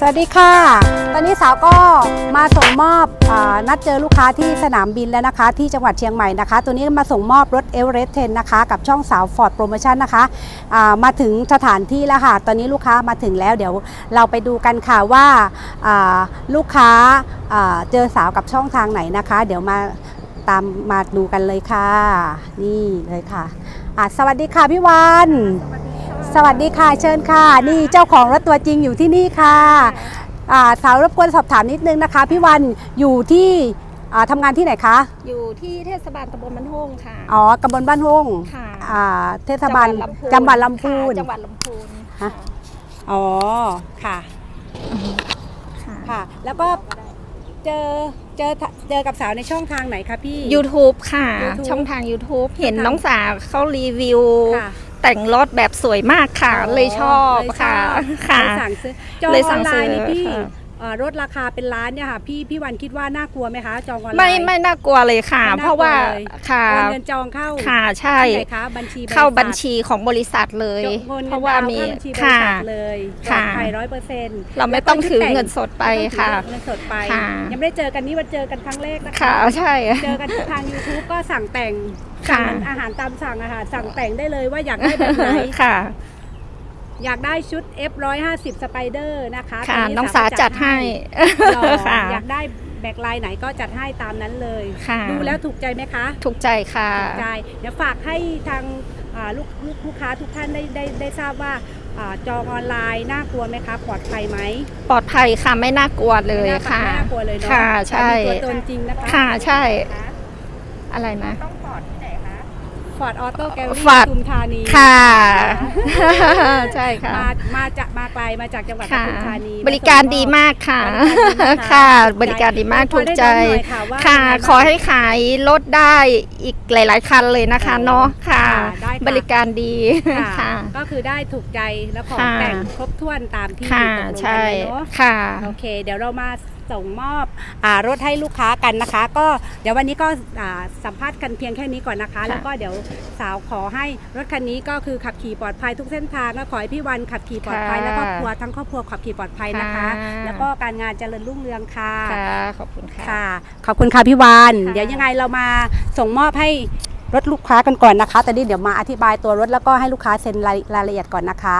สวัสดีค่ะ ตอนนี้สาวก็มาส่งมอบอนัดเจอลูกค้าที่สนามบินแล้วนะคะ ที่จังหวัดเชียงใหม่นะคะ ตัวนี้มาส่งมอบรถเอเวอเรสต์เทนนะคะ กับช่องสาวฟอร์ดโปรโมชั่นนะคะมาถึงสถานที่แล้วค่ะ ตอนนี้ลูกค้ามาถึงแล้วเดี๋ยวเราไปดูกันค่ะว่าลูกค้าเจอสาวกับช่องทางไหนนะคะ เดี๋ยวมาตามมาดูกันเลยค่ะ นี่เลยค่ะอ่าสวัสดีค่ะพี่วัน สวัสดีค่ะเชิญค่ะ นี่เจ้าของรถตัวจริงอยู่ที่นี่ค่ะอ่าสาวรบกวนสอบถามนิดนึงนะคะ พี่วันอยู่ที่อ่าทำงานที่ไหนคะ อยู่ที่เทศบาลตำบลมันโฮงค่ะ อ๋อกำบลบ้านห้องค่ะอ่าเทศบาลจังหวัดลำพูนค่ะจังหวัดลำพูนฮะอ๋อค่ะค่ะ ค่ะ แล้วก็เจอเจอเจอกับสาวในช่องทางไหนคะพี่ YouTube ค่ะ YouTube ช่องทาง YouTube เห็นช่องทางน้องสาวเขารีวิวค่ะ แต่งรถแบบสวยมากค่ะ เลยชอบเลยชค่ะอบค่ะ เลยสั่งซื้อจองเลยอสั่อนงไลซื้อน์นี่พี่ ค่ะเอ่อรถราคาเป็นล้านเนี่ยค่ะพี่พี่วันคิดว่าน่ากลัวไหมคะจองออนไลน์ไม่ไม่น่ากลัวเลยค่ะไม่น่ากลัวเพราะว่าเลยค่ะโอนเงินจองเข้าค่ะใช่ที่ไหนคะบัญชีบริษัทเข้าบัญชีของบริษัทเลยจงโอนเพเงินราะว่ามีดาวเข้าบัญชีบริค่ะษัทเลยปลอค่ะดภัยร้อยเปอร์เซ็นต์เราไม่ต้องถือเงินสดไปค่ะเงินสดไปค่ะยังไม่ได้เจอกันนี่วันเจอกันครั้งแรกนะคะค่ะใช่เจอกันทาง YouTube ก็สั่งแต่งค่ะสั่งอาหารตามสั่งอาหารสั่งแต่งได้เลยว่าอยากได้แบบไหนค่ะ อยากได้ชุด F 1 5 0 Spider นะคะค่ะตน้องสาจัดให้หล่อค่ะอยากได้แบกลายไหนก็จัดให้ตามนั้นเลยค่ะดูแล้วถูกใจไหมคะ ถูกใจค่ะถูกใจเดี๋ยวฝากให้ทางอ่าลูกลูกลูกค้าทุกท่านได้ได้ได้ทราบว่าอาจองออนไลน์น่ากลัวไหมคะ ปลอดภัยไหม ปลอดภัยค่ะไม่น่ากลัวเลยไม่น่าค่ะไม่น่ากลัวเลยเนาะค่ะใช่มีตัวตนจริงนะคะค่ะใช่ อะไรนะ ฟอร์ดออโต้แกลลี่ Ford ปทุมธานีค่ะ ใช่ค่ะ มามาจากมาไกลมาจากจังหวัดปค่ะ ทุมธานีบริการดีมากค่ะบริการดีนะคะค่ะ บริการดีมากขถูอกได้ใจดูหน่อยค่ะว่าค่ะยังไงบ้างขอให้ขายรถได้อีกหลาย ๆ คันเลยนะคะอ๋อเนาะค่ะค่ะ ได้ค่ะ บริการดีค่ะ ค่ะ ก็คือได้ถูกใจแล้วของค่ะ แต่งครบถ้วนตามที่ค่ะตกลงกันใช่ไว้เนาะค่ะ โอเค เดี๋ยวเรามา ส่งมอบอารถให้ลูกค้ากันนะคะ ก็เดี๋ยววันนี้ก็อ่าสัมภาษณ์กันเพียงแค่นี้ก่อนนะคะ แล้วก็เดี๋ยวสาวขอให้รถคันนี้ก็คือขับขี่ปลอดภัยทุกเส้นทางก็ขอให้พี่วันขับขี่ปลอดภัยค่ะและครอบครัวทั้งครอบครัวขับขี่ปลอดภัยนะคะค่ะแล้วก็การงานเจริญรุ่งเรืองค่ะค่ะขอบคุณค่ะค่ะขอบคุณค่ะพี่วานค่ะเดี๋ยวยังไงเรามาส่งมอบให้รถลูกค้ากันก่อนนะคะ ตอนนี้เดี๋ยวมาอธิบายตัวรถแล้วก็ให้ลูกค้าเซ็นรายรายละเอียดก่อนนะคะ